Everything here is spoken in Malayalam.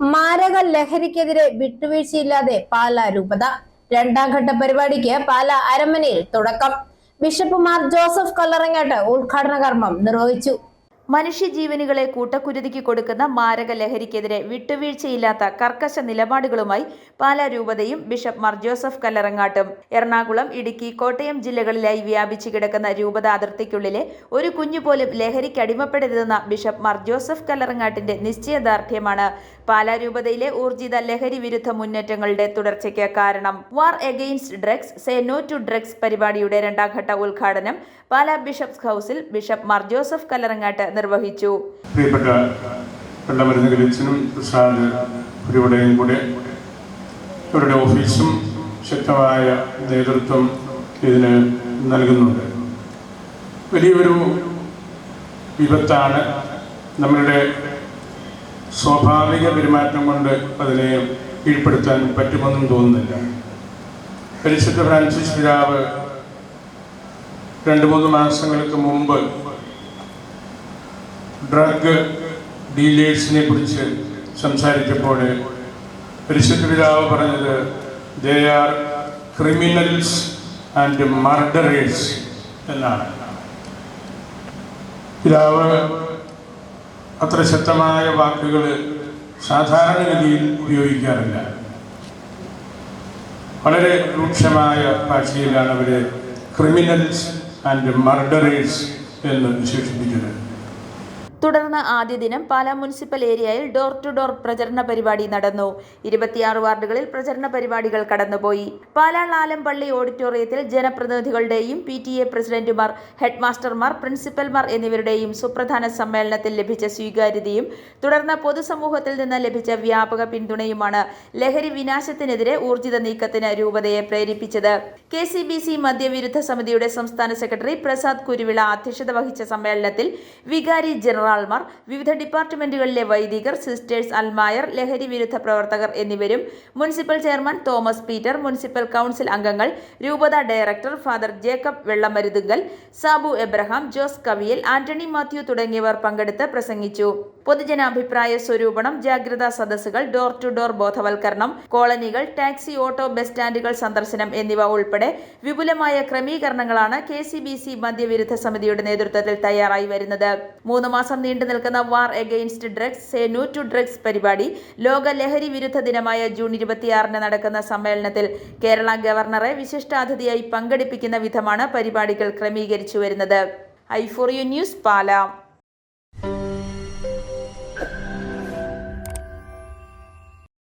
മാരക ലഹരിക്കെതിരെ വിട്ടുവീഴ്ചയില്ലാതെ പാല രൂപത. രണ്ടാം ഘട്ട പരിപാടിക്ക് പാല അരമനയിൽ തുടക്കം. ബിഷപ്പ് മാർ ജോസഫ് കല്ലറങ്ങാട്ട് ഉദ്ഘാടന കർമ്മം നിർവഹിച്ചു. മനുഷ്യജീവനുകളെ കൂട്ടക്കുരുതിക്ക് കൊടുക്കുന്ന മാരക ലഹരിക്കെതിരെ വിട്ടുവീഴ്ചയില്ലാത്ത കർക്കശ നിലപാടുകളുമായി പാലാ രൂപതയും ബിഷപ്പ് മാർ ജോസഫ് കല്ലറങ്ങാട്ടും. എറണാകുളം ഇടുക്കി കോട്ടയം ജില്ലകളിലായി വ്യാപിച്ചു കിടക്കുന്ന രൂപത അതിർത്തിക്കുള്ളിലെ ഒരു കുഞ്ഞുപോലും ലഹരിക്ക് അടിമപ്പെടരുതെന്ന ബിഷപ്പ് മാർ ജോസഫ് കല്ലറങ്ങാട്ടിന്റെ നിശ്ചയദാർഢ്യമാണ്. പാലാ രൂപതയിലെ ഊർജിത ലഹരി വിരുദ്ധ മുന്നേറ്റങ്ങളുടെ തുടർച്ചയ്ക്ക് കാരണം war against drugs say no to drugs പരിപാടിയുടെ രണ്ടാം ഘട്ട ഉദ്ഘാടനം പാലാ ബിഷപ്സ് ഹൌസിൽ ബിഷപ്പ് മാർ ജോസഫ് കല്ലറങ്ങാട്ട് നിർവഹിച്ചു. പ്രിയപ്പെട്ട വെള്ളമരുന്ന് കളിച്ചനും ഇവരുടെയും കൂടെ ഇവരുടെ ഓഫീസും ശക്തമായ നേതൃത്വം ഇതിന് നൽകുന്നുണ്ട്. വലിയൊരു വിപത്താണ് നമ്മളുടെ സ്വാഭാവിക പെരുമാറ്റം കൊണ്ട് അതിനെ കീഴ്പ്പെടുത്താൻ പറ്റുമെന്നും തോന്നുന്നില്ല. പരിശുദ്ധ ഫ്രാൻസിസ് പിതാവ് രണ്ട് മൂന്ന് മാസങ്ങൾക്ക് മുമ്പ് ഡ്രഗ് ഡീലേഴ്സിനെ കുറിച്ച് സംസാരിച്ചപ്പോൾ പരിശുദ്ധ പിതാവ് പറഞ്ഞത് they are criminals and murderers എന്നാണ്. പിതാവ് അത്ര ശക്തമായ വാക്കുകൾ സാധാരണഗതിയിൽ ഉപയോഗിക്കാറില്ല. വളരെ രൂക്ഷമായ ഭാഷയിലാണ് അവരെ ക്രിമിനൽസ് ആൻഡ് മർഡറേഴ്സ് എന്ന് വിശേഷിപ്പിച്ചത് തുടർന്ന് ആദ്യ ദിനം പാലാ മുനിസിപ്പൽ ഏരിയയിൽ ഡോർ ടു ഡോർ പ്രചരണ പരിപാടി നടന്നു. ഇരുപത്തിയാറ് വാർഡുകളിൽ പ്രചരണ പരിപാടികൾ കടന്നുപോയി. പാലാ ലാലംപള്ളി ഓഡിറ്റോറിയത്തിൽ ജനപ്രതിനിധികളുടെയും പി ടി എ പ്രസിഡന്റുമാർ ഹെഡ്മാസ്റ്റർമാർ പ്രിൻസിപ്പൽമാർ എന്നിവരുടെയും സുപ്രധാന സമ്മേളനത്തിൽ ലഭിച്ച സ്വീകാര്യതയും തുടർന്ന് പൊതുസമൂഹത്തിൽ നിന്ന് ലഭിച്ച വ്യാപക പിന്തുണയുമാണ് ലഹരി വിനാശത്തിനെതിരെ ഊർജിത നീക്കത്തിന് രൂപതയെ പ്രേരിപ്പിച്ചത്. കെ സി ബി സി മദ്യവിരുദ്ധ സമിതിയുടെ സംസ്ഥാന സെക്രട്ടറി പ്രസാദ് കുരുവിള അധ്യക്ഷത വഹിച്ച സമ്മേളനത്തിൽ വികാരി ജനറൽമാർ വിവിധ ഡിപ്പാർട്ട്മെന്റുകളിലെ വൈദികർ സിസ്റ്റേഴ്സ് അൽമായർ ലഹരി വിരുദ്ധ പ്രവർത്തകർ എന്നിവരും municipal chairman Thomas Peter municipal council അംഗങ്ങൾ രൂപത ഡയറക്ടർ ഫാദർ ജേക്കബ് വെള്ളമരുതുങ്കൽ സാബു എബ്രഹാം ജോസ് കവിയൽ ആന്റണി മാത്യു തുടങ്ങിയവർ പങ്കെടുത്ത് പ്രസംഗിച്ചു. പൊതുജനാഭിപ്രായ സ്വരൂപണം ജാഗ്രതാ സദസ്സുകൾ ഡോർ ടു ഡോർ ബോധവൽക്കരണം കോളനികൾ ടാക്സി ഓട്ടോ ബസ് സ്റ്റാൻഡുകൾ സന്ദർശനം എന്നിവ ഉൾപ്പെടെ വിപുലമായ ക്രമീകരണങ്ങളാണ് കെ സി ബി സി മദ്യവിരുദ്ധ സമിതിയുടെ നേതൃത്വത്തിൽ തയ്യാറായി വരുന്നത്. മൂന്ന് മാസം നീണ്ടു നിൽക്കുന്ന war against drugs say no to drugs പരിപാടി ലോക ലഹരി വിരുദ്ധ ദിനമായ ജൂൺ ഇരുപത്തിയാറിന് നടക്കുന്ന സമ്മേളനത്തിൽ കേരള ഗവർണറെ വിശിഷ്ടാതിഥിയായി പങ്കെടുപ്പിക്കുന്ന വിധമാണ് പരിപാടികൾ ക്രമീകരിച്ചു വരുന്നത്. I four U news Pala.